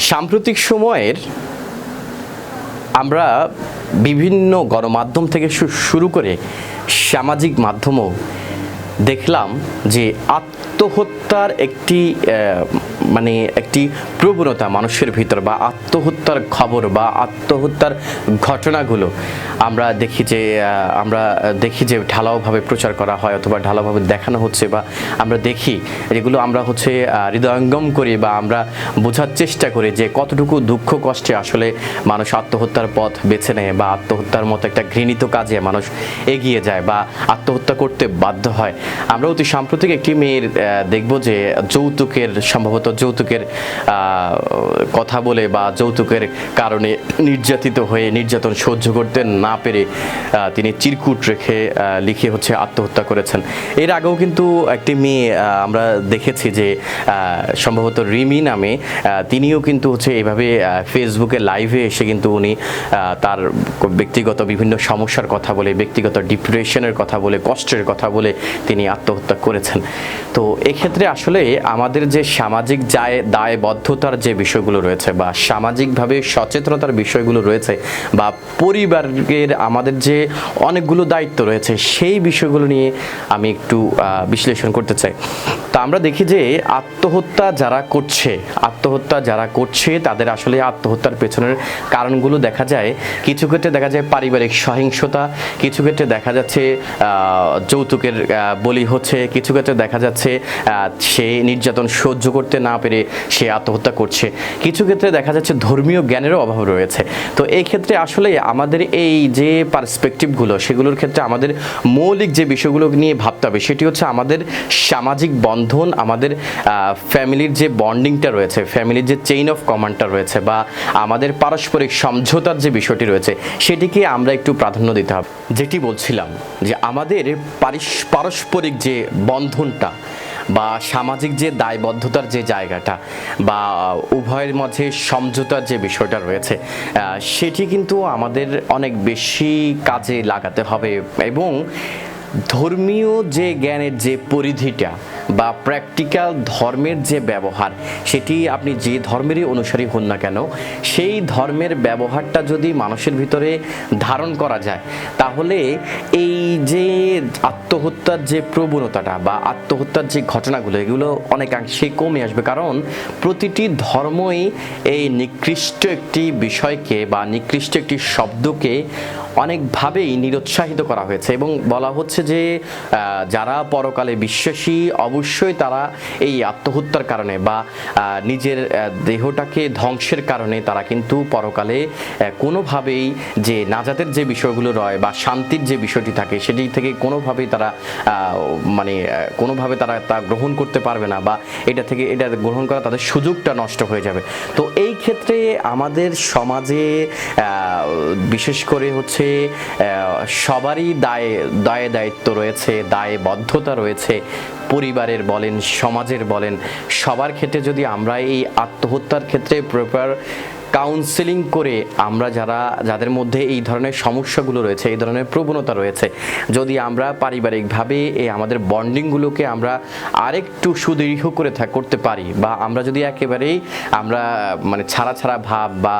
সাম্প্রতিক সময়ের আমরা বিভিন্ন গণমাধ্যম থেকে শুরু করে সামাজিক মাধ্যমও দেখলাম যে আত্মহত্যার একটি মানে একটি প্রবণতা মানুষের ভিতর বা আত্মহত্যার খবর বা আত্মহত্যার ঘটনাগুলো। আমরা দেখি যে আমরা দেখি যে ঢালাওভাবে প্রচার করা হয় অথবা ঢালাওভাবে দেখানো হচ্ছে বা আমরা দেখি যেগুলো আমরা হচ্ছে হৃদয়ঙ্গম করি বা আমরা বোঝার চেষ্টা করি যে কতটুকু দুঃখ কষ্টে আসলে মানুষ আত্মহত্যার পথ বেছে নেয় বা আত্মহত্যার মতো একটা ঘৃণিত কাজে মানুষ এগিয়ে যায় বা আত্মহত্যা করতে বাধ্য হয়। আমরা অতি সাম্প্রতিক একটি মেয়ের দেখব যে যৌতুকের, সম্ভবত যৌতুকের কথা বলে বা যৌতুকের কারণে নির্যাতিত হয়ে নির্যাতন সহ্য করতে না পেরে তিনি চিরকুট রেখে লিখে হচ্ছে আত্মহত্যা করেছেন। এর আগেও কিন্তু একটি মেয়ে আমরা দেখেছি যে সম্ভবত রিমি নামে তিনিও কিন্তু হচ্ছে এইভাবে আহ, ফেসবুকে লাইভে এসে কিন্তু উনি তার ব্যক্তিগত বিভিন্ন সমস্যার কথা বলে ব্যক্তিগত ডিপ্রেশনের কথা বলে কষ্টের কথা বলে তিনি আত্মহত্যা করেছেন। তো এক্ষেত্রে আসলে আমাদের যে সামাজিক যায় দায়বদ্ধতার যে বিষয়গুলো রয়েছে বা সামাজিকভাবে সচেতনতার বিষয়গুলো রয়েছে বা পরিবারের আমাদের যে অনেকগুলো দায়িত্ব রয়েছে সেই বিষয়গুলো নিয়ে আমি একটু বিশ্লেষণ করতে চাই। তা আমরা দেখি যে আত্মহত্যা যারা করছে, আত্মহত্যা যারা করছে তাদের আসলে আত্মহত্যার পেছনের কারণগুলো দেখা যায়। কিছু ক্ষেত্রে দেখা যায় পারিবারিক সহিংসতা, কিছু ক্ষেত্রে দেখা যাচ্ছে যৌতুকের বলি হচ্ছে, কিছু ক্ষেত্রে দেখা যাচ্ছে সে নির্যাতন সহ্য করতে না পেরে সে আত্মহত্যা করছে। কিছু ক্ষেত্রে দেখা যাচ্ছে ধর্মীয় জ্ঞানেরও অভাব রয়েছে। তো এই ক্ষেত্রে আসলে আমাদের এই যে পার্সপেক্টিভগুলো সেগুলোর ক্ষেত্রে আমাদের মৌলিক যে বিষয়গুলো নিয়ে ভাবতে হবে, সেটি হচ্ছে আমাদের সামাজিক বন্ধন, আমাদের ফ্যামিলির যে বন্ডিংটা রয়েছে, ফ্যামিলির যে চেইন অফ কমান্ডটা রয়েছে বা আমাদের পারস্পরিক সমঝোতার যে বিষয়টি রয়েছে, সেটিকে আমরা একটু প্রাধান্য দিতে হবে। যেটি বলছিলাম যে আমাদের পারস্পরিক যে বন্ধনটা বা সামাজিক যে দায়বদ্ধতার যে জায়গাটা বা উভয়ের মধ্যে সমঝোতার যে বিষয়টা রয়েছে সেটি কিন্তু আমাদের অনেক বেশি কাজে লাগাতে হবে এবং ধর্মীয় যে জ্ঞানের যে পরিধিটা বা প্র্যাকটিক্যাল ধর্মের যে ব্যবহার, সেটি আপনি যে ধর্মেরই অনুসারী হন না কেন, সেই ধর্মের ব্যবহারটা যদি মানুষের ভিতরে ধারণ করা যায়, তাহলে এই যে আত্মহত্যার যে প্রবণতাটা বা আত্মহত্যার যে ঘটনাগুলো, এগুলো অনেকাংশে কমে আসবে। কারণ প্রতিটি ধর্মই এই নিকৃষ্ট একটি বিষয়কে বা নিকৃষ্ট একটি শব্দকে অনেকভাবেই নিরুৎসাহিত করা হয়েছে এবং বলা হচ্ছে যে যারা পরকালে বিশ্বাসী, অবশ্যই তারা এই আত্মহত্যার কারণে বা নিজের দেহটাকে ধ্বংসের কারণে তারা কিন্তু পরকালে কোনোভাবেই যে নাজাতের যে বিষয়গুলো রয় বা শান্তির যে বিষয়টি থাকে সেটি থেকে কোনোভাবেই তারা মানে কোনোভাবে তারা তা গ্রহণ করতে পারবে না বা এটা থেকে, এটা গ্রহণ করা তাদের সুযোগটা নষ্ট হয়ে যাবে। তো এই ক্ষেত্রে আমাদের সমাজে বিশেষ করে হচ্ছে সবারই দায় দায় দায়িত্ব রয়েছে দায়বদ্ধতা রয়েছে। পরিবারের বলেন, সমাজের বলেন, সবার ক্ষেত্রে যদি আমরা এই আত্মহত্যার ক্ষেত্রে প্রপার কাউন্সেলিং করে আমরা যারা, যাদের মধ্যে এই ধরনের সমস্যাগুলো রয়েছে, এই ধরনের প্রবণতা রয়েছে, যদি আমরা পারিবারিকভাবে এই আমাদের বন্ডিংগুলোকে আমরা আরেকটু সুদৃঢ় করে থাক করতে পারি বা আমরা যদি একেবারেই আমরা মানে ছাড়া ছাড়া ভাব বা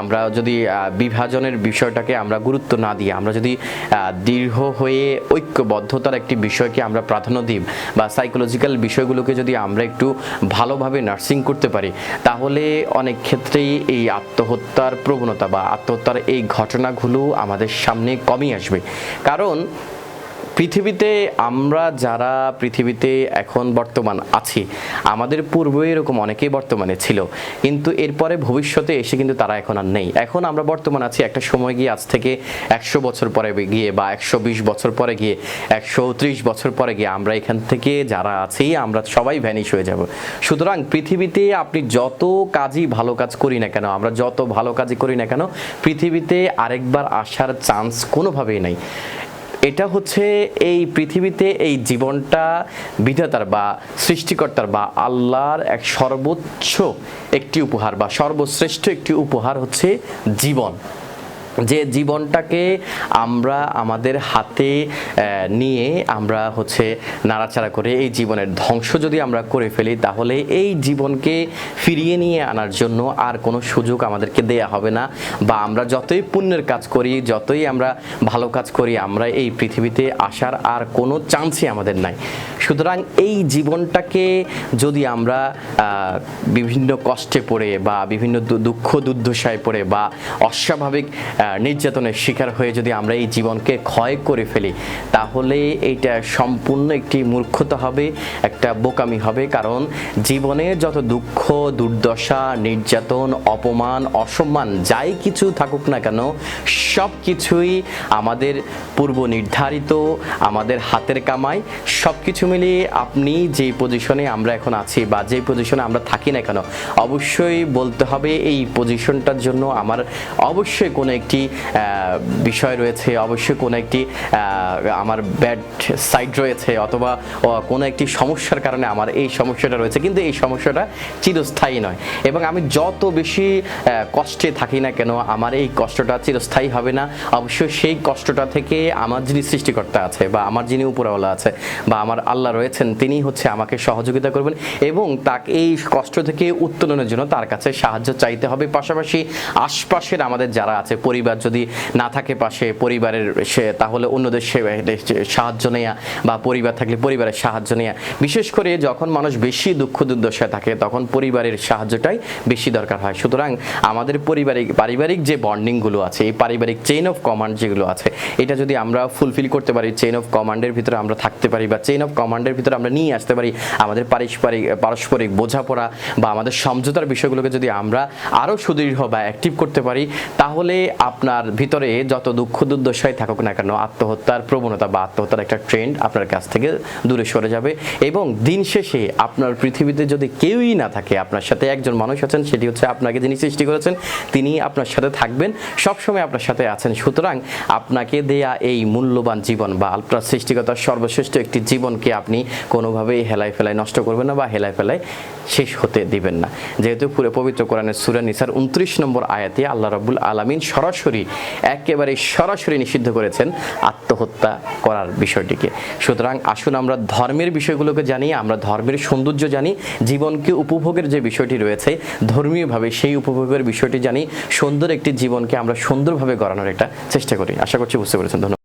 আমরা যদি বিভাজনের বিষয়টাকে আমরা গুরুত্ব না দিয়ে আমরা যদি দৃঢ় হয়ে ঐক্যবদ্ধতার একটি বিষয়কে আমরা প্রাধান্য দিই বা সাইকোলজিক্যাল বিষয়গুলোকে যদি আমরা একটু ভালোভাবে নার্সিং করতে পারি, তাহলে অনেক ক্ষেত্রেই এই আত্মহত্যার প্রবণতা বা আত্মহত্যার এই ঘটনাগুলো আমাদের সামনে কমই আসবে। কারণ পৃথিবীতে আমরা যারা পৃথিবীতে এখন বর্তমান আছি, আমাদের পূর্বে এরকম অনেকেই বর্তমানে ছিল। কিন্তু এরপরে ভবিষ্যতে এসে কিন্তু তারা এখন আর নেই। এখন আমরা বর্তমান আছি, একটা সময় গিয়ে আজ থেকে একশো বছর পরে গিয়ে বা একশো বিশ বছর পরে গিয়ে, একশো ত্রিশ বছর পরে গিয়ে আমরা এখান থেকে যারা আছি, আমরা সবাই ভ্যানিশ হয়ে যাব। সুতরাং পৃথিবীতে আপনি যত কাজই ভালো কাজ করি না কেন, আমরা যত ভালো কাজই করি না কেন, পৃথিবীতে আরেকবার আসার চান্স কোনোভাবেই নাই। এটা হচ্ছে এই পৃথিবীতে এই জীবনটা বিধাতার বা সৃষ্টিকর্তার বা আল্লাহর এক সর্বোচ্চ একটি উপহার বা সর্বশ্রেষ্ঠ একটি উপহার হচ্ছে জীবন। যে জীবনটাকে আমরা আমাদের হাতে নিয়ে আমরা হচ্ছে নাড়াচাড়া করে এই জীবনের ধ্বংস যদি আমরা করে ফেলি, তাহলে এই জীবনকে ফিরিয়ে নিয়ে আনার জন্য আর কোনো সুযোগ আমাদেরকে দেয়া হবে না। বা আমরা যতই পুণ্যের কাজ করি, যতই আমরা ভালো কাজ করি, আমরা এই পৃথিবীতে আসার আর কোনো চান্সই আমাদের নাই। সুতরাং এই জীবনটাকে যদি আমরা বিভিন্ন কষ্টে পড়ে বা বিভিন্ন দুঃখ দুর্দশায় পড়ে বা অস্বাভাবিক নির্যাতনের শিকার হয়ে যদি আমরা এই জীবনকে ক্ষয় করে ফেলি, তাহলে এটা সম্পূর্ণ একটি মূর্খতা হবে, একটা বোকামি হবে। কারণ জীবনে যত দুঃখ, দুর্দশা, নির্যাতন, অপমান, অসম্মান, যাই কিছু থাকুক না কেন সব কিছুই আমাদের পূর্ব নির্ধারিত আমাদের হাতের কামাই সব কিছু মিলিয়ে আপনি যে পজিশনে আমরা এখন আছি বা যে পজিশনে আমরা থাকি না কেন, অবশ্যই বলতে হবে এই পজিশনটার জন্য আমার অবশ্যই কোনো একটি বিষয় রয়েছে, অবশ্যই কোনো একটি আমার ব্যাড সাইড রয়েছে অথবা কোনো একটি সমস্যার কারণে আমার এই সমস্যাটা রয়েছে, কিন্তু এই সমস্যাটা চিরস্থায়ী নয়। এবং আমি যত বেশি কষ্টে থাকি না কেন, আমার এই কষ্টটা চিরস্থায়ী হবে না। অবশ্যই সেই কষ্টটা থেকে আমার যিনি সৃষ্টিকর্তা আছে বা আমার যিনি উপরওয়ালা আছে বা আমার আল্লাহ রয়েছেন, তিনি হচ্ছে আমাকে সহযোগিতা করবেন এবং তাকে এই কষ্ট থেকে উত্তোলনের জন্য তার কাছে সাহায্য চাইতে হবে। পাশাপাশি আশপাশের আমাদের যারা আছে, পরিবার যদি না থাকে পাশে, পরিবারের সে তাহলে অন্যদের সাহায্য নেওয়া বা পরিবার থাকলে পরিবারের সাহায্য নেওয়া বিশেষ করে যখন মানুষ বেশি দুঃখ দুর্দশায় থাকে, তখন পরিবারের সাহায্যটাই বেশি দরকার হয়। সুতরাং আমাদের পারিবারিক পারিবারিক যে বন্ডিংগুলো আছে, এই পারিবারিক চেইন অফ কমান্ড যেগুলো আছে, এটা যদি আমরা ফুলফিল করতে পারি চেইন অফ কমান্ডের ভিতরে আমরা থাকতে পারি বা চেইন অফ কমান্ডের ভিতরে আমরা নিয়ে আসতে পারি আমাদের পারস্পরিক পারস্পরিক বোঝাপড়া বা আমাদের সমঝোতার বিষয়গুলোকে যদি আমরা আরও সুদৃঢ় বা অ্যাক্টিভ করতে পারি, তাহলে আপনার ভিতরে যত দুঃখ দুর্দশায় থাকুক না কেন আত্মহত্যার প্রবণতা বা আত্মহত্যার একটা ট্রেন্ড আপনার কাছ থেকে দূরে সরে যাবে এবং দিন শেষে আপনার পৃথিবীতে যদি কেউই না থাকে, আপনার সাথে একজন মানুষ আছেন, সেটি হচ্ছে আপনাকে যিনি সৃষ্টি করেছেন তিনি আপনার সাথে থাকবেন, সবসময় আপনার সাথে আছেন। সুতরাং আপনাকে দেয়া এই মূল্যবান জীবন বা আপনার সৃষ্টিকতার সর্বশ্রেষ্ঠ একটি জীবনকে আপনি কোনোভাবেই হেলায় ফেলায় নষ্ট করবেন না বা হেলায় ফেলায় শেষ হতে দিবেন না। যেহেতু পুরো পবিত্র কোরআনের সুরা নিসার উনত্রিশ নম্বর আয়াতে আল্লাহ রাব্বুল আলামিন সরাসরি, একেবারে সরাসরি নিষিদ্ধ করেছেন আত্মহত্যা করার বিষয়টিকে। সুতরাং আসুন আমরা ধর্মের বিষয়গুলোকে জানি, আমরা ধর্মের সৌন্দর্য জানি, জীবনকে উপভোগের যে বিষয়টি রয়েছে, ধর্মীয়ভাবে সেই উপভোগের বিষয়টি জানি, সুন্দর একটি জীবনকে আমরা সুন্দরভাবে গড়ানোর একটা চেষ্টা করি। আশা করছি বুঝতে পেরেছেন। ধন্যবাদ।